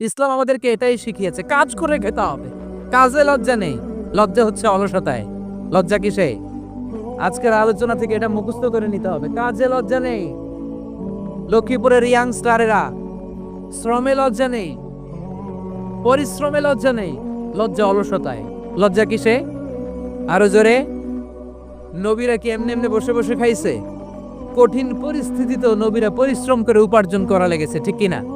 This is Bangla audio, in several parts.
ইসলাম আমাদেরকে এটাই শিখিয়েছে, কাজ করে খেতে হবে। কাজে লজ্জা নেই। লজ্জা হচ্ছে অলসতায়। লজ্জা কিসে আজকের আলোচনা থেকে এটা মুখস্থ করে নিতে হবে। কাজে লজ্জা নেই। লক্ষ্মীপুরের ইয়াং স্টারেরা, শ্রমে লজ্জা নেই। পরিশ্রমে লজ্জা নেই। লজ্জা অলসতায়। লজ্জা কিসে আরও জোরে। নবীরা কি এমনি এমনি বসে বসে খাইছে? কঠিন পরিস্থিতিতেও নবীরা পরিশ্রম করে উপার্জন করা লেগেছে, ঠিক কিনা?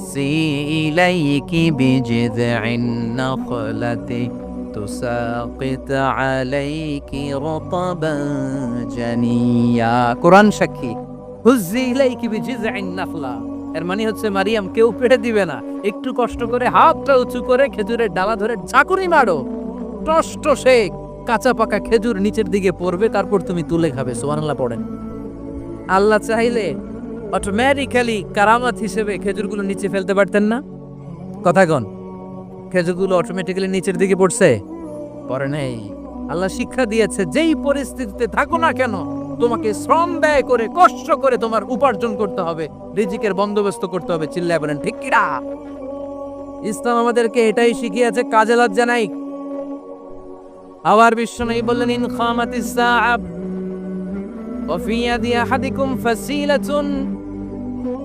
ইলাইকি বিজিযআইন নাখলাতি তুসাকিত আলাইকি রতাবান জানিয়া কোরআন সাক্ষী হুজি ইলাইকি বিজিযআইন নাখলা এর মানে হচ্ছে, মারিয়াম, কেউ পেড়ে দিবে না। একটু কষ্ট করে হাতটা উঁচু করে খেজুরের ডালা ধরে ঝাঁকুনি মারো। টষ্ট শেখ কাঁচা পাকা খেজুর নিচের দিকে পড়বে, তারপর তুমি তুলে খাবে। সুবহানাল্লাহ, পড়েন। আল্লাহ চাইলে অটোমেটিক্যালি কারামাত হিসেবে খেজুরগুলো নিচে ফেলতে পারতেন না? কথা কন। খেজুরগুলো অটোমেটিক্যালি নিচের দিকে পড়ছে। পরে নেই। আল্লাহ শিক্ষা দিয়েছে, যেই পরিস্থিতিতে থাকো না কেন, তোমাকে শ্রম ব্যয় করে, কষ্ট করে তোমার উপার্জন করতে হবে, রিজিকের বন্দোবস্ত করতে হবে। চিল্লায় বলেন, ঠিক কিরা ইসলাম আমাদেরকে এটাই শিখিয়েছে, কাজে লজ্জা নাই। আবার বিশ্ব নেই বললেন, ইন খামাতিস সাআব, ওয়া ফি আহাদিকুম ফাসিলাতুন।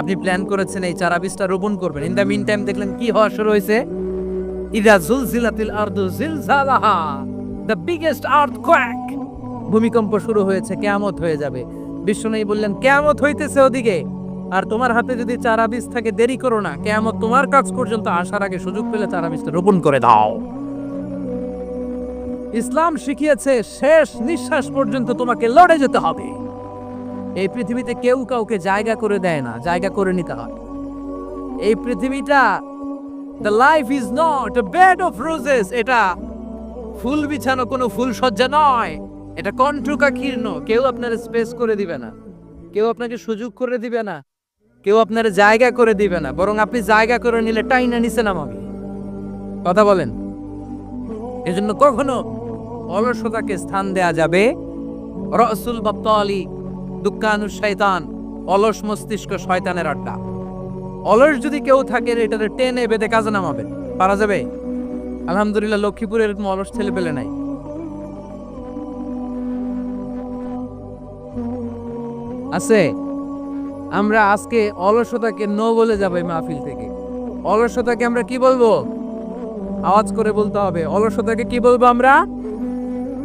আপনি প্ল্যান করেছেন এই চারা বীজটা রোপণ করবেন। ইন দ্য মিন টাইম দেখলেন কি হওয়া শুরু হয়েছে? ইদা জুলজিলাতিল আরদু জিলজালাহা। দ্য বিগেস্ট আর্থকোয়াক ভূমিকম্প শুরু হয়েছে, কেয়ামত হয়ে যাবে। বিষ্ণু বললেন, কেয়ামত হইতেছে ওদিকে। আর তোমার হাতে যদি চারা বীজ থাকে, দেরি করো না। কেয়ামত তোমার কাজ পর্যন্ত আসার আগে সুযোগ পেলে চারা বীজটা রোপণ করে দাও। ইসলাম শিখিয়েছে, শেষ নিঃশ্বাস পর্যন্ত তোমাকে লড়ে যেতে হবে। এই পৃথিবীতে কেউ কাউকে জায়গা করে দেয় না, জায়গা করে নিতে হয়। এই পৃথিবীটা the life is not bed of roses এটা ফুল বিছানো কোনো ফুল সজ্জা নয়। এটা কণ্ঠকা কীর্ণ কেউ আপনার স্পেস করে দিবে না। কেউ আপনাকে সুযোগ করে দিবে না। কেউ আপনার জায়গা করে দিবে না। বরং আপনি জায়গা করে নিলে টাইনা নিচে নামাবে। কথা বলেন। এজন্য কখনো অলসতাকে স্থান দেয়া যাবে। রসুল বাপ্তালি দুঃখানু শয়তান, অলস মস্তিষ্ক শয়তানের আড্ডা। অলস যদি কেউ থাকে এটাতে টেনে বেঁধে কাজে নামাবে। পারা যাবে? আলহামদুলিল্লাহ লক্ষ্মীপুরে এরকম অলস ছেলে পেলে নাই। আছে। আমরা আজকে অলসতাকে নো বলে যাব মাহফিল থেকে। অলসতাকে আমরা কি বলব? আওয়াজ করে বলতে হবে, অলসতাকে কি বলব আমরা?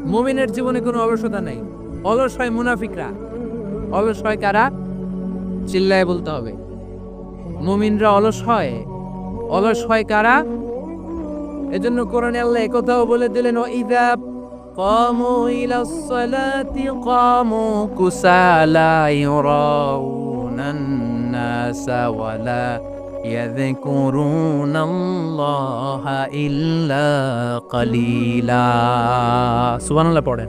মুমিনের জীবনে কোনো অলসতা নেই। অলস হয় মুনাফিকরা। অলস হয় কারা চিল্লায় বলতে হবে মুমিনরা অলস হয় অলস হয় কারা এজন্য কোরআনে আল্লাহ একথাও বলে দিলেন ও ইদা قاموا إلى الصلاة قاموا كسالى يراون الناس ولا يذكرون الله إلا قليلا সুবহান আল্লাহ পড়েন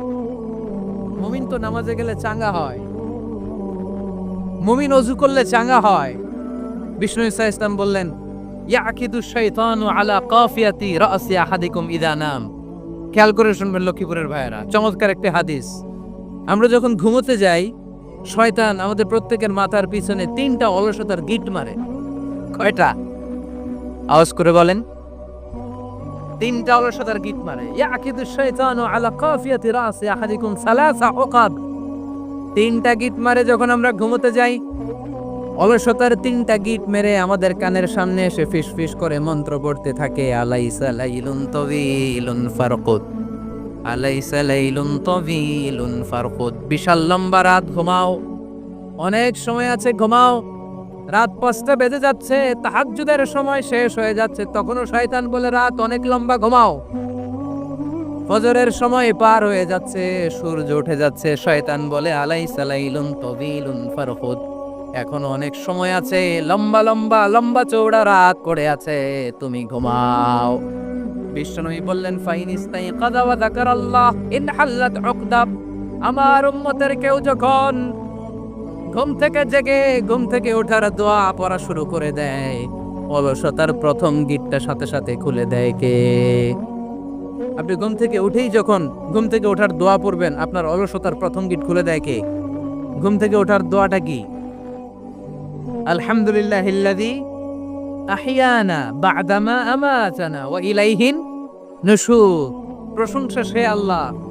তো নামাজে গেলে চাঙ্গা হয়। মুমিন অজু করলে চাঙ্গা হয়। বিষ্ণু ইসা ইসলাম বললেন, ইয়াকিদু আলা খেয়াল করে শুনবেন লক্ষ্মীপুরের ভাইয়েরা, চমৎকার একটি হাদিস। আমরা যখন ঘুমোতে যাই, শয়তান আমাদের প্রত্যেকের মাথার পিছনে তিনটা অলসতার গিট মারে। কয়টা? আওয়াজ করে বলেন তিনটা অলসতার গিট মারে। ইয়াকিদু শাইতানু আলা কাফিয়াতি রাসি আহাদিকুম সালাসা উকাব। তিনটা গিট মারে যখন আমরা ঘুমোতে যাই, অলসতার তিনটা গিট মেরে আমাদের কানের সামনে এসে ফিস ফিস করে মন্ত্র পড়তে থাকে, আলাইসা লাইলুন তবিলুন ফারকুত আলাইসা লাইলুন তবিলুন ফারকুত বিশাল লম্বা রাত, ঘুমাও। অনেক সময় আছে, ঘুমাও। রাত পাঁচটা বেজে যাচ্ছে, তাহাজ্জুদের সময় শেষ হয়ে যাচ্ছে। তখনও শয়তান বলে, রাত অনেক লম্বা, ঘুমাও। ফজরের সময় পার হয়ে যাচ্ছে, সূর্য উঠে যাচ্ছে। শয়তান বলে আলাই সালাইলুন তবিলুন ফারহুদ। এখন অনেক সময় আছে, লম্বা লম্বা লম্বা চৌড়া রাত করে আছে, তুমি ঘুমাও। বিশ্বনবী বললেন ফাইনিস্তাই কাদা ওয়া যাকারাল্লাহ, ইন হাল্লাত আমার উম্মতের কেউ যখন ঘুম থেকে জেগে, ঘুম থেকে ওঠার দোয়া পড়া শুরু করে দেয়। অলসতার প্রথম গিটটা সাথে সাথে খুলে দেয় কে। আপনি ঘুম থেকে উঠেই যখন ঘুম থেকে ওঠার দোয়া পড়বেন, আপনার অলসতার প্রথম গিট খুলে দেয় কে। ঘুম থেকে ওঠার দোয়াটা কি? আলহামদুলিল্লাহ ইল্লাযী আহিয়ানা বা'দামা আমাতানা ওয়া ইলাইহিন নুশুর প্রশংসা সে আল্লাহ।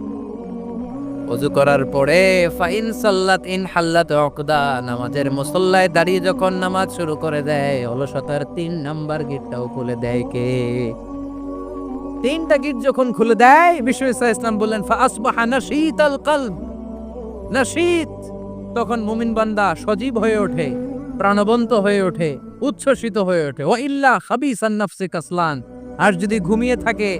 অজু করার পরে ফাইন সাল্লাত ইন হাল্লাত উকদা, নামাজের মুসল্লায় দাঁড়িয়ে যখন নামাজ শুরু করে দেয়, অলসতার তিন নাম্বার গিটটাও খুলে দেয় কে? তিনটা গিট যখন খুলে দেয় বিশ্ব ইসলাম বললেন ফা আসবাহা নাশীত আল কলব। নাশীত! তখন মুমিন বান্দা সজীব হয়ে ওঠে, প্রাণবন্ত হয়ে ওঠে, উচ্ছ্বসিত হয়ে ওঠে। ও ইল্লা খাবিসান নাফসি কাসলান। আর যদি ঘুমিয়ে থাকে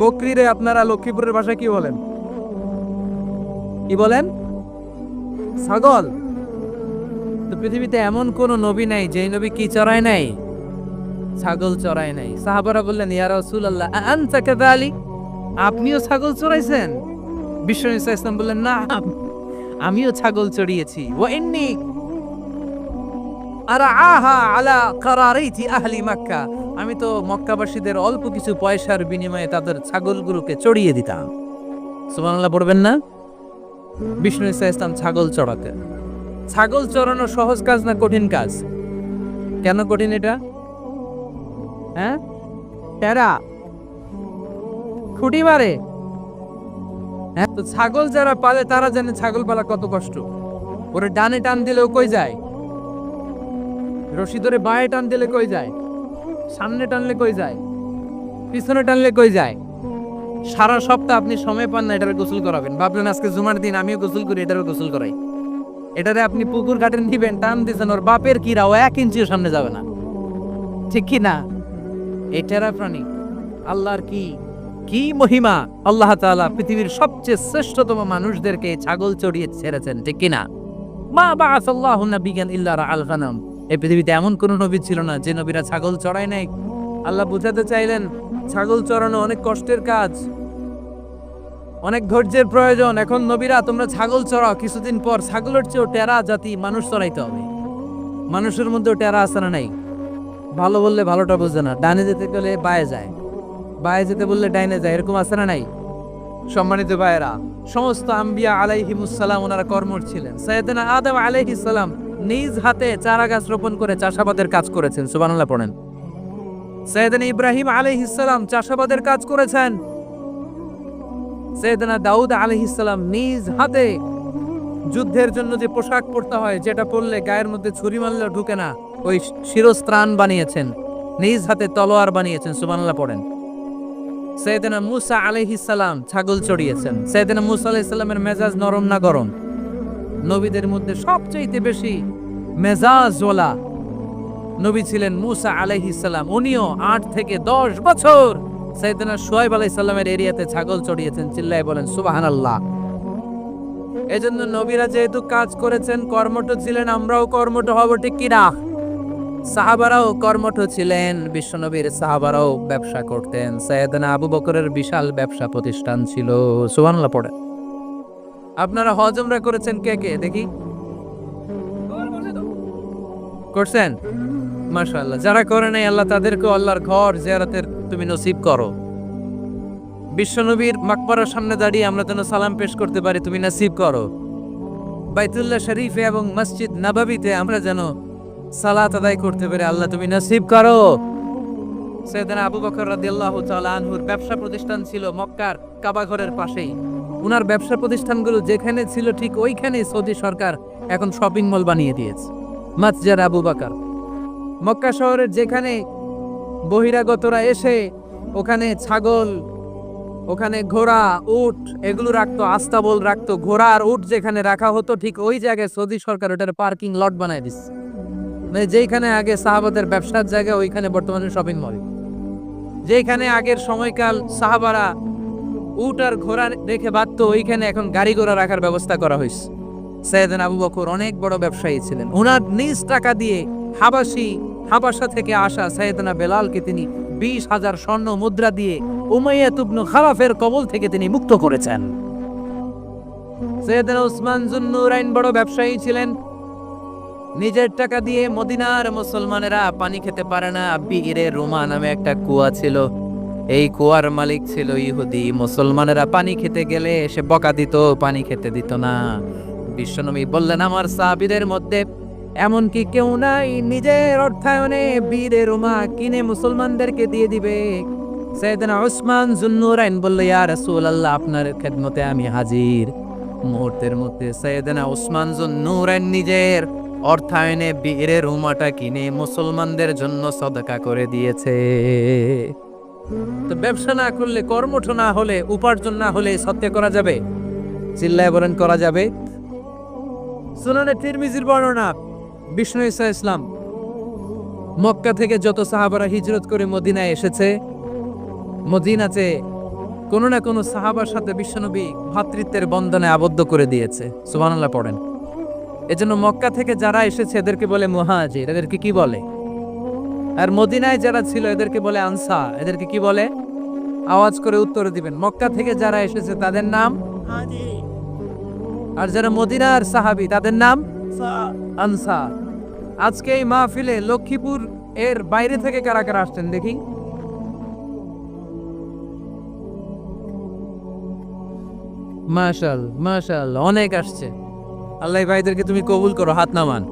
বকরিরে আপনারা লক্ষ্মীপুরের ভাষায় কি বলেন? কি বলেন? ছাগল? তো পৃথিবীতে এমন কোন নবী নাই, যেই নবী কি চড়ায় নাই? ছাগল চড়ায় নাই। সাহাবারা বললেন, ইয়া রাসূলুল্লাহ আনতা কাযালিক? আপনিও ছাগল চড়াইছেন? বিশ্ব ইসলাম বললেন, না আমিও ছাগল চড়িয়েছি। ও ইন্নি আহা আলা আমি তো মক্কাবাসীদের অল্প কিছু পয়সার বিনিময়ে তাদের ছাগলগুলোকে চড়িয়ে দিতাম। সুবহানাল্লাহ, পড়বেন না? বিষ্ণু ইসা ইসলাম ছাগল চড়াতে ছাগল চড়ানো সহজ কাজ না কঠিন কাজ? কেন কঠিন এটা? হ্যাঁ? টেরা খুঁটি মারে। হ্যাঁ তো ছাগল যারা পালে তারা জানে ছাগল পালা কত কষ্ট। ওরে ডানে টান দিলেও কই যায়? রশি ধরে বাঁয়ে টান দিলে কই যায়? সামনে টানলে কই যায়? পিছনে টানলে কই যায়? সারা সপ্তাহ আপনি সময় পান না এটার গোসল করাবেন। ভাবলেন আজকে জুমার দিন, আমিও গোসল করি, এটারও গোসল করাই। এটারে আপনি পুকুর ঘাটে নিবেন, টান দিয়েছেন ওর বাপের কিরা ও এক ইঞ্চিও সামনে যাবে না। ঠিক কি না? এই টেরা প্রাণী, আল্লাহর কি কি মহিমা? আল্লাহ তাআলা পৃথিবীর সবচেয়ে শ্রেষ্ঠতম মানুষদেরকে ছাগল চড়িয়ে ছেড়েছেন, ঠিক কি না? মা বাআসাল্লাহু নাবিয়ান ইল্লা রাআল গানাম। এই পৃথিবীতে এমন কোন নবী ছিল না যে নবীরা ছাগল চড়ায় নাই। আল্লাহ বুঝাতে চাইলেন, ছাগল চড়ানো অনেক কষ্টের কাজ, অনেক ধৈর্যের প্রয়োজন। এখন নবীরা, তোমরা ছাগল চড়াও, কিছুদিন পর ছাগলের চেয়েও টেরা জাতি মানুষ চড়াইতে হবে। মানুষের মধ্যেও টেরা আছে না নাই? ভালো বললে ভালোটা বোঝে না, ডানে যেতে গেলে বায়ে যায়। বায়ে যেতে বললে ডাইনে যায়, এরকম আছে না নাই? সম্মানিত ভাইয়েরা, সমস্ত আম্বিয়া আলাইহিমুসালাম ওনারা কর্মর ছিলেন। সৈয়দনা আদম আলাইহিসালাম নিজ হাতে চারা গাছ রোপণ করে চাষাবাদের কাজ করেছেন। সুবহানাল্লাহ পড়েন। সৈয়দনা ইব্রাহিম আলাইহিসালাম চাষাবাদের কাজ করেছেন। সৈয়দনা দাউদ আলাইহিসালাম নিজ হাতে যুদ্ধের জন্য যে পোশাক পরতে হয়, যেটা পরলে গায়ের মধ্যে ছুরি মারলেও ঢুকে না, ওই শিরস্ত্রাণ বানিয়েছেন। নিজ হাতে তলোয়ার বানিয়েছেন, সুবহানাল্লাহ পড়েন। সৈয়দনা মুসা আলাইহিসালাম ছাগল চড়িয়েছেন। সৈয়দনা মুসা আলাইহিসাল্লামের মেজাজ নরম না গরম? নবীদের মধ্যে সবচেয়ে বেশি মেজাজওয়ালা নবী ছিলেন মুসা আলাইহিসাল্লাম উনিও আট থেকে দশ বছর সৈয়দনা সোয়াইব আলাইহিসাল্লামের এরিয়াতে ছাগল চড়িয়েছেন, চিল্লায় বলেন, সুবহানাল্লাহ। এজন্য নবীরা যেহেতু কাজ করেছেন, কর্মঠ ছিলেন, আমরাও কর্মঠ হব, ঠিক কিনা সাহাবারাও কর্মঠ ছিলেন বিশ্বনবীর সাহাবারাও ব্যবসা করতেন। সৈয়দনা আবু বকরের বিশাল ব্যবসা প্রতিষ্ঠান ছিল, সুবহানাল্লাহ পড়ে আপনারা হজমরা করেছেন কে কে? দেখি। করছেন? মাশাআল্লাহ। যারা করে নাই আল্লাহ তাদেরকে আল্লাহর ঘর জিয়ারতের তুমি নসিব করো। বিশ্বনবীর মাকবরার সামনে দাঁড়িয়ে আমরা যেন সালাম পেশ করতে পারি, তুমি নসিব করো। বাইতুল্লাহ শরীফে এবং মসজিদ নাবাবিতে আমরা যেন সালাত আদায় করতে পারি আল্লাহ তুমি নসিব করো। সৈয়দনা আবু বকর রাদিয়াল্লাহু তাআলা আনহুর ব্যবসা প্রতিষ্ঠান ছিল মক্কার কাবা ঘরের পাশেই। উনার ব্যবসা প্রতিষ্ঠানগুলো যেখানে ছিল ঠিক ওইখানেই সৌদি সরকার এখন শপিং মল বানিয়ে দিয়েছে। মাতজার আবু বাকার। মক্কা শহরের যেখানে বহিরাগতরা এসে ওখানে ছাগল, ওখানে ঘোড়া, উট, এগুলো রাখতো আস্তাবল রাখতো, ঘোড়া আর উট যেখানে রাখা হতো, ঠিক ওই জায়গায় সৌদি সরকার ওটার পার্কিং লট বানায় দিচ্ছে মানে যেখানে আগে সাহাবাদের ব্যবসার জায়গা, ওইখানে বর্তমানে শপিং মল। যেখানে আগের সময়কাল সাহাবারা উট আর ঘোড়া রেখে বাঁধতো ওইখানে এখন গাড়ি ঘোড়া রাখার ব্যবস্থা করা হয়েছে সৈয়দান আবু বকর অনেক বড় ব্যবসায়ী ছিলেন। ওনার নিজ টাকা দিয়ে হাবাসি, হাবাসা থেকে আসা সৈয়দনা বেলালকে তিনি বিশ হাজার স্বর্ণ মুদ্রা দিয়ে উমাইয়া তুবনু খালাফের কবল থেকে তিনি মুক্ত করেছেন। সৈয়দনা উসমান জুন্নুরাইন বড় ব্যবসায়ী ছিলেন। নিজের টাকা দিয়ে মদিনার মুসলমানেরা পানি খেতে পারে না। বীরে রোমা নামে একটা কুয়া ছিল। এই কুয়ার মালিক ছিল ইহুদি। মুসলমানেরা পানি খেতে গেলে সে বকা দিত, পানি খেতে দিত না। বিশ্বনবী বললেন, আমার সাহাবীদের মধ্যে এমনকি কেউ নাই, নিজের অর্থায়নে বীরের রোমা কিনে মুসলমানদেরকে দিয়ে দিবে। সৈয়দনা ওসমান জুন্নুরাইন বলল, ইয়া রাসূলুল্লাহ, আপনার খেদমতে আমি হাজির। মুহূর্তের মধ্যে সৈয়দনা ওসমান জুন্নুরাইন নিজের অর্থায়নে বীরে রুমাটা কিনে মুসলমানদের জন্য সদকা করে দিয়েছে। তো ব্যবসা না করলে, কর্মঠ না হলে, উপার্জন না হলে সত্য করা যাবে? চিল্লায় বলেন, করা যাবে। সুনানে তিরমিজির বর্ণনা, বিষ্ণু ইসা ইসলাম, মক্কা থেকে যত সাহাবারা হিজরত করে মদিনায় এসেছে, মদিনাতে কোনো না কোনো সাহাবার সাথে বিশ্বনবী ভাতৃত্বের বন্ধনে আবদ্ধ করে দিয়েছে। সুবহানাল্লাহ, পড়েন। এজন্য মক্কা থেকে যারা এসেছে, এদেরকে বলে মুহাজির। এদেরকে কি বলে? আর মদিনায় যারা ছিল, এদেরকে বলে আনসা এদেরকে কি বলে? আওয়াজ করে উত্তর দিবেন। মক্কা থেকে যারা এসেছে, তাদের নাম? আর যারা মদিনার সাহাবি, তাদের নাম? আনসা আজকে এই মাহফিলে লক্ষ্মীপুর এর বাইরে থেকে কারা কারা আসছেন দেখি? মাশাল মাশাল, অনেক আসছে। আল্লাহ ভাইদেরকে তুমি কবুল করো, হাত নামান।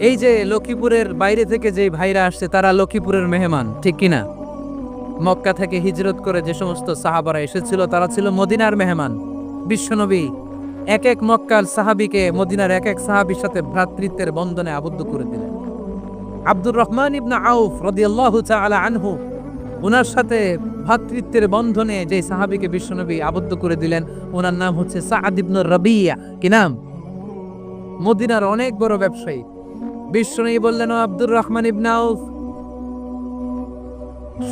এই যে লক্ষ্মীপুরের বাইরে থেকে যে ভাইরা আসছে, তারা লক্ষ্মীপুরের মেহমান, ঠিক কিনা? মক্কা থেকে হিজরত করে যে সমস্ত সাহাবারা এসেছিল, তারা ছিল মদিনার মেহমান। বিশ্বনবী এক এক মক্কার সাহাবিকে মদিনার এক এক সাহাবির সাথে ভ্রাতৃত্বের বন্ধনে আবদ্ধ করে দিলেন। আব্দুর রহমান ইবনা আউফ রাদিয়াল্লাহু আলা আনহু ওনার সাথে ভ্রাতৃত্বের বন্ধনে যে সাহাবিকে বিশ্বনবী আবদ্ধ করে দিলেন ওনার নাম হচ্ছে সাআদ ইবনে রাবিয়া। কি নাম? মদিনার অনেক বড় ব্যবসায়ী। বিশ্বনবী বললেন আব্দুর রহমান ইবনে আউফ।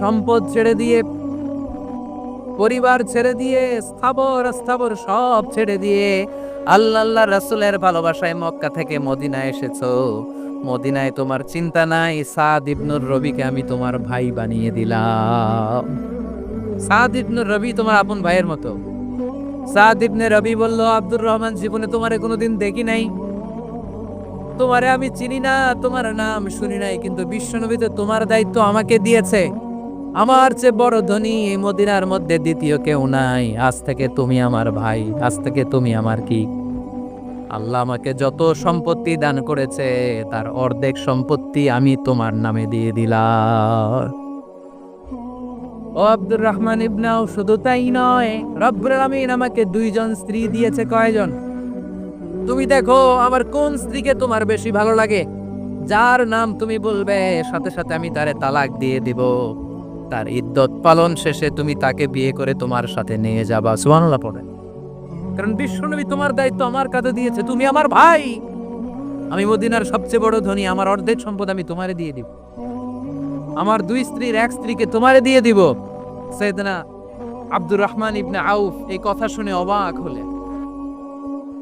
সম্পদ ছেড়ে দিয়ে, পরিবার ছেড়ে দিয়ে, স্থাবর স্থাবর সব ছেড়ে দিয়ে আল্লাহ আল্লাহ রাসূলের ভালোবাসায় মক্কা থেকে মদিনা এসেছ। মদিনায় তোমার চিন্তা নাই, সাদ ইবনুর রবিকে আমি তোমার ভাই বানিয়ে দিলাম। সাদ ইবনুর রবি তোমার আপন ভাইয়ের মতো। সাদ ইবনে রবি বলল, আব্দুর রহমান, জীবনে তোমারে কোনোদিন দেখি নাই। তোমারে আমি চিনি না, তোমার নাম শুনি নাই, কিন্তু বিশ্বনবীতে তোমার দায়িত্ব আমাকে দিয়েছে। আমার চেয়ে বড় ধনী এই মদিনার মধ্যে দ্বিতীয় কেউ নাই। আজ থেকে তুমি আমার ভাই, আজ থেকে তুমি আমার কি? আল্লাহ আমাকে যত সম্পত্তি দান করেছে, তার অর্ধেক সম্পত্তি আমি তোমার নামে দিয়ে দিলাম। ও আব্দুর রহমান ইবনাও শুধু তাই নয়, রব্বুল আলামিন আমাকে দুইজন স্ত্রী দিয়েছে কয়জন? তুমি দেখো, আমার কোন স্ত্রীকে তোমার বেশি ভালো লাগে? যার নাম তুমি বলবে, সাথে সাথে আমি তারে তালাক দিয়ে দিব। তার ইদ্যত পালন শেষে তুমি তাকে বিয়ে করে তোমার সাথে নিয়ে যাবা। সুবহানাল্লাহ পড়ে কারণ বিশ্বনবী তোমার দায়িত্ব আমার কাছে দিয়েছে, তুমি আমার ভাই। আমি মদিনার সবচেয়ে বড় ধনী, আমার অর্ধেক সম্পদ আমি তোমারে দিয়ে দিব। আমার দুই স্ত্রীর এক স্ত্রীকে তোমারে দিয়ে দিব। সৈয়দনা আব্দুর রহমান ইবনে আউফ এই কথা শুনে অবাক হলেন।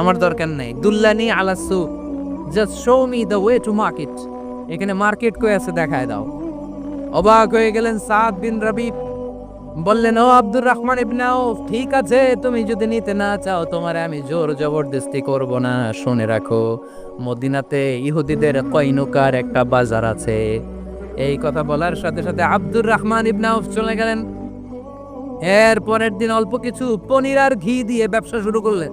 আমার দরকার নেই। দুল্লানি আলা সুক just show me the way to market এখানে মার্কেট কই আছে দেখায় দাও। অবাক হয়ে গেলেন সাদ বিন রবি বললেন, ও আব্দুর রহমান ইবনে আউফ, ঠিক আছে, তুমি যদি নিতে না চাও, তোমারে আমি জোর জবরদস্তি করব না। শুনে রাখো, মদিনাতে ইহুদিদের কইনুকার একটা বাজার আছে। এই কথা বলার সাথে সাথে আব্দুর রহমান ইবনে আউফ চলে গেলেন। এর পরের দিন অল্প কিছু পনির আর ঘি দিয়ে ব্যবসা শুরু করলেন।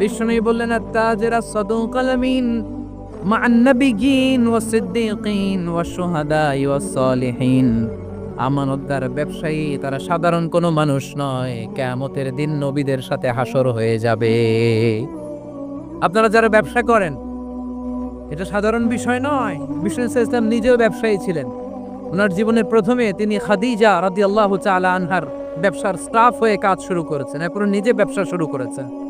বিষ্ণু বললেন, আত্তাজেরা সদুকাল আমিন মা আন্নাবিয়িন ওয়া সিদ্দিকিন ওয়া শুহাদা ওয়া সালিহিন। আমানতদার ব্যবসায়ী, তারা সাধারণ কোনো মানুষ নয়, কিয়ামতের দিন নবীদের সাথে হাসর হয়ে যাবে। আপনারা যারা ব্যবসা করেন, এটা সাধারণ বিষয় নয়, বিষ্ণু ইসলাম নিজেও ব্যবসায়ী ছিলেন। ওনার জীবনের প্রথমে তিনি খাদিজা রাদিয়াল্লাহু তাআলা আনহার ব্যবসার স্টাফ হয়ে কাজ শুরু করেছেন, এরপর নিজে ব্যবসা শুরু করেছেন।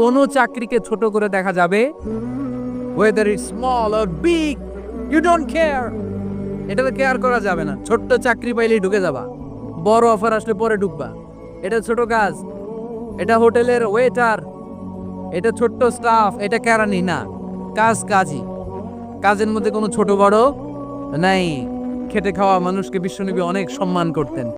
কোনো চাকরিকে ছোট করে দেখা যাবে? Whether it small or big you don't care এটাতে কেয়ার করা যাবে না। ছোট্ট চাকরি পাইলেই ঢুকে যাবা। বড় অফার আসলে পরে ঢুকবা। এটা ছোট কাজ। এটা হোটেলের ওয়েটার এটা ছোট্ট স্টাফ এটা কেরানি। না, কাজ কাজই। কাজের মধ্যে কোনো ছোট বড় নাই। খেটে খাওয়া মানুষকে বিশ্বনবী অনেক সম্মান করতেন।